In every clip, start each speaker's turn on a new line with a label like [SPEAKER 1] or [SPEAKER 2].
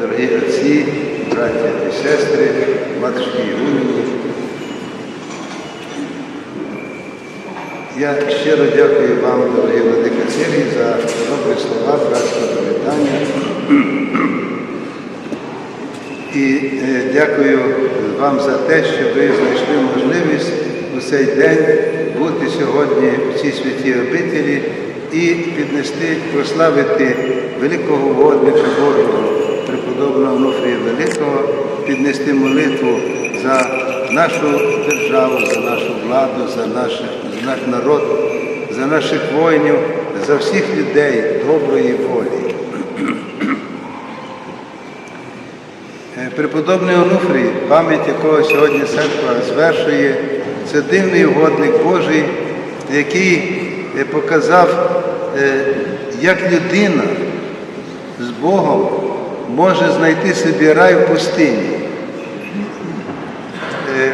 [SPEAKER 1] дорогі отці, браття і сестри, матушки Ігумені. Я щиро дякую вам, дорогі владика Сирії, за добрі слова, братського привітання. І е, дякую вам за те, що ви знайшли можливість у цей день бути сьогодні в цій святій обителі і піднести, прославити великого угодника Божого, преподобного Онуфрія Великого, піднести молитву за нашу державу, за нашу владу, за, наших, за наш народ, за наших воїнів, за всіх людей доброї волі. Е, Преподобний Онуфрій, пам'ять якого сьогодні церква звершує, це дивний угодник Божий, який е, показав, е, як людина з Богом може знайти собі рай в пустині. Е,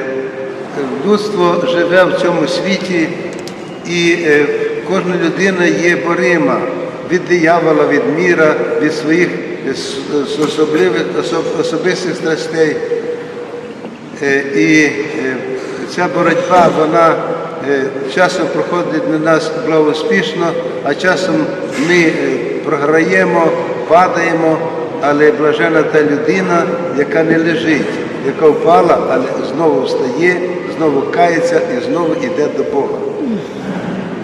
[SPEAKER 1] Людство живе в цьому світі, і е, кожна людина є борима від диявола, від міра, від своїх е, особливих особистих страстей. І ця боротьба, вона часом проходить на нас благоуспішно, а часом ми програємо, падаємо, але блажена та людина, яка не лежить, яка впала, але знову встає, знову кається і знову йде до Бога.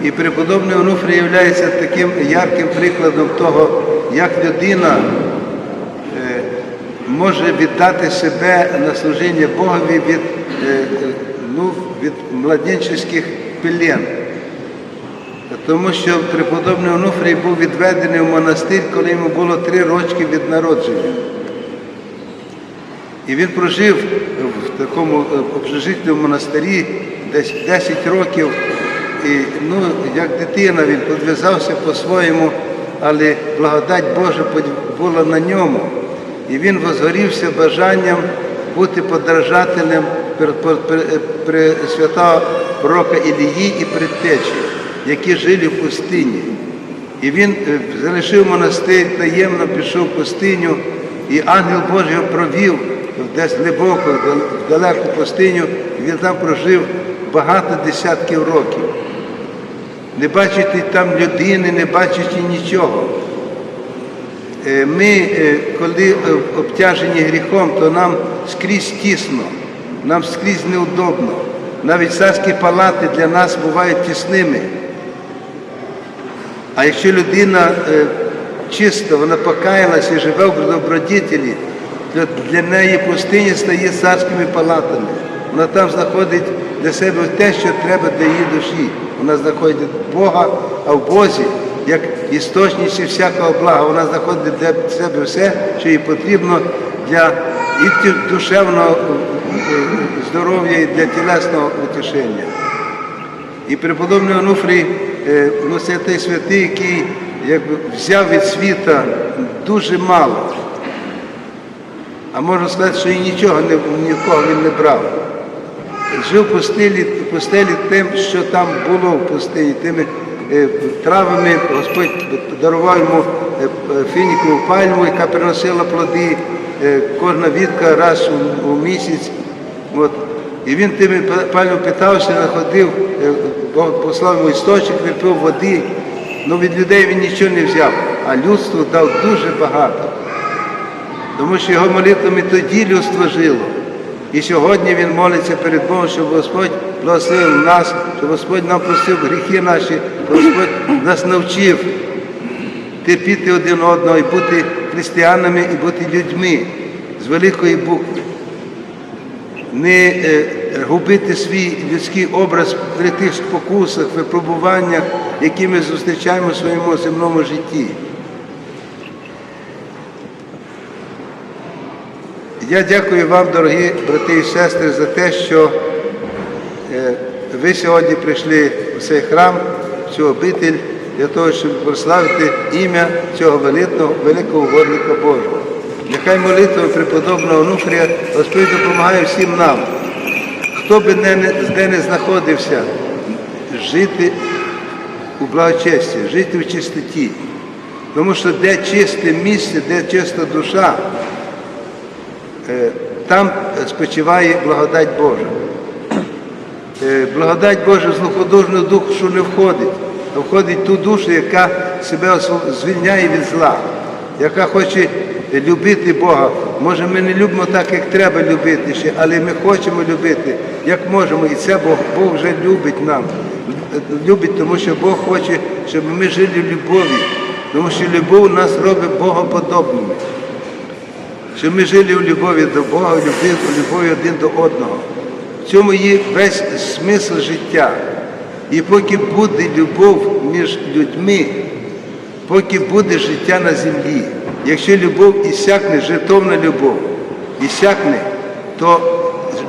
[SPEAKER 1] І преподобний Онуфрій є таким ярким прикладом того, як людина е, може віддати себе на служіння Богові від, е, е, ну, від младенчеських пелен. Тому що преподобний Онуфрій був відведений в монастир, коли йому було три роки від народження. І він прожив в такому е, общежитному монастирі десь 10 років. І ну, як дитина він підв'язався по-своєму, але благодать Божа була на ньому. І він возгорівся бажанням бути подражателем при, при, при святого пророка Ілії і предтечі, які жили в пустині. І він е, залишив монастир, таємно пішов в пустиню, і ангел Божий його провів десь глибоко, в далеку пустиню, і він там прожив багато десятків років. Не бачити там людини, не бачити нічого. Е, Ми, е, коли обтяжені гріхом, то нам скрізь тісно, нам скрізь неудобно. Навіть царські палати для нас бувають тісними. А якщо людина е, чиста, вона покаялась і живе в добродітелі, то для неї пустиня стає царськими палатами. Вона там знаходить для себе те, що треба для її душі. Вона знаходить Бога, а в Бозі, як істочниці всякого блага, вона знаходить для себе все, що їй потрібно для і душевного е, е, здоров'я, і для тілесного утішення. І преподобний Онуфрій, ну, це той святий, який якби, взяв від світа дуже мало. А можна сказати, що і нічого нікого він не брав. Жив в пустелі, пустелі тим, що там було в пустині, тими е, травами Господь дарував йому е, е, фінікову пальму, яка приносила плоди, е, кожна відка раз у, місяць. От. І він тими пальмами питався, знаходив, е, Бог послав йому істочок, випив води. Ну від людей він нічого не взяв, а людству дав дуже багато. Тому що його молитвами тоді людство жило. І сьогодні він молиться перед Богом, щоб Господь благословив нас, щоб Господь нам простив гріхи наші, щоб Господь нас навчив терпіти один одного і бути християнами, і бути людьми з великої букви. Не е, губити свій людський образ при тих спокусах, випробуваннях, які ми зустрічаємо в своєму земному житті. Я дякую вам, дорогі брати і сестри, за те, що е, ви сьогодні прийшли в цей храм, в цю обитель, для того, щоб прославити ім'я цього великого, великого угодника Божого. Нехай молитва преподобного Онуфрія Господь допомагає всім нам, хто би не, де не знаходився, жити у благочесті, жити в чистоті. Тому що де чисте місце, де чиста душа, е, там спочиває благодать Божа. Е, Благодать Божа в злоходожну душу не входить, а входить ту душу, яка себе звільняє від зла, яка хоче любити Бога. Може, ми не любимо так, як треба любити ще, але ми хочемо любити, як можемо. І це Бог, Бог вже любить нам. Любить, тому що Бог хоче, щоб ми жили в любові, тому що любов нас робить Богоподобними. Щоб ми жили в любові до Бога, в любові, один до одного. В цьому є весь смисл життя. І поки буде любов між людьми, поки буде життя на землі, якщо любов ісякне, жертовна любов, ісякне, то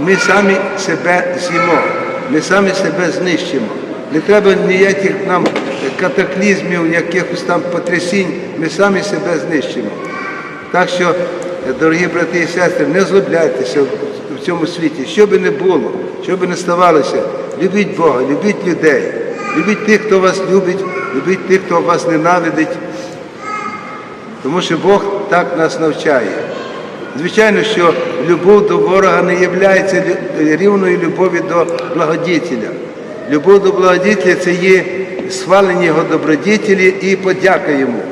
[SPEAKER 1] ми самі себе з'їмо, ми самі себе знищимо. Не треба ніяких нам катаклізмів, якихось там потрясінь, ми самі себе знищимо. Так що, дорогі брати і сестри, не злобляйтеся в цьому світі, що би не було, що би не ставалося, любіть Бога, любіть людей, любіть тих, хто вас любить, любіть тих, хто вас ненавидить, тому що Бог так нас навчає. Звичайно, що любов до ворога не є рівною любові до благодітеля. Любов до благодітеля це є схвалення його добродітелі і подяка йому.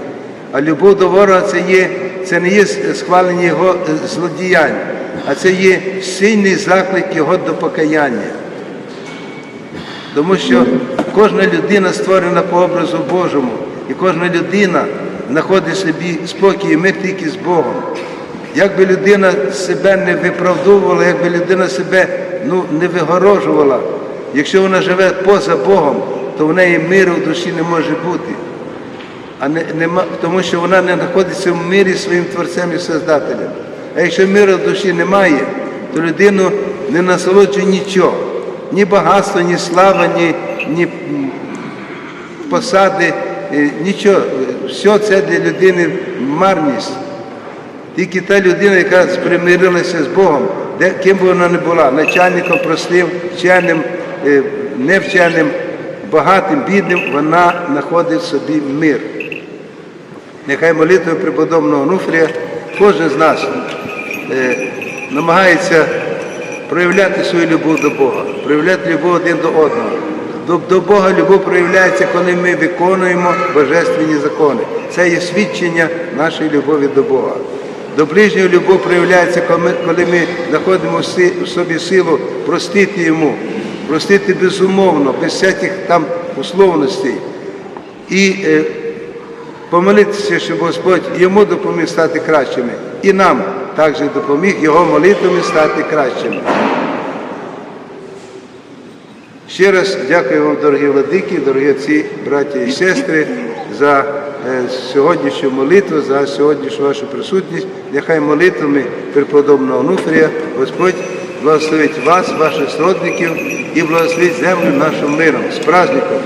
[SPEAKER 1] А любов до ворога це, є, це не є схвалення його злодіянь, а це є сильний заклик його до покаяння. Тому що кожна людина створена по образу Божому, і кожна людина знаходить собі спокій і мир тільки з Богом. Як би людина себе не виправдовувала, як би людина себе ну, не вигорожувала, якщо вона живе поза Богом, то в неї миру в душі не може бути. А не, нема, тому що вона не знаходиться в мирі своїм Творцем і Создателем. А якщо миру в душі немає, то людину не насолоджує нічого. Ні багатство, ні слава, ні, ні посади, нічого. Все це для людини марність. Тільки та людина, яка примирилася з Богом, де, ким би вона не була, начальником простим, вченим, е, невченим, багатим, бідним, вона знаходить в собі мир. Нехай молитва преподобного Онуфрія, кожен з нас е, намагається проявляти свою любов до Бога, проявляти любов один до одного. До, до Бога любов проявляється, коли ми виконуємо божественні закони. Це є свідчення нашої любові до Бога. До ближнього любов проявляється, коли ми, знаходимо в собі силу простити йому, простити безумовно, без всяких там условностей. І е, помолитися, щоб Господь йому допоміг стати кращими. І нам також допоміг його молитвами стати кращими. Ще раз дякую вам, дорогі владики, дорогі ці браті і сестри, за е, сьогоднішню молитву, за сьогоднішню вашу присутність. Нехай молитвами преподобного Нуфрія Господь благословить вас, ваших сродників і благословить землю нашим миром. З праздником!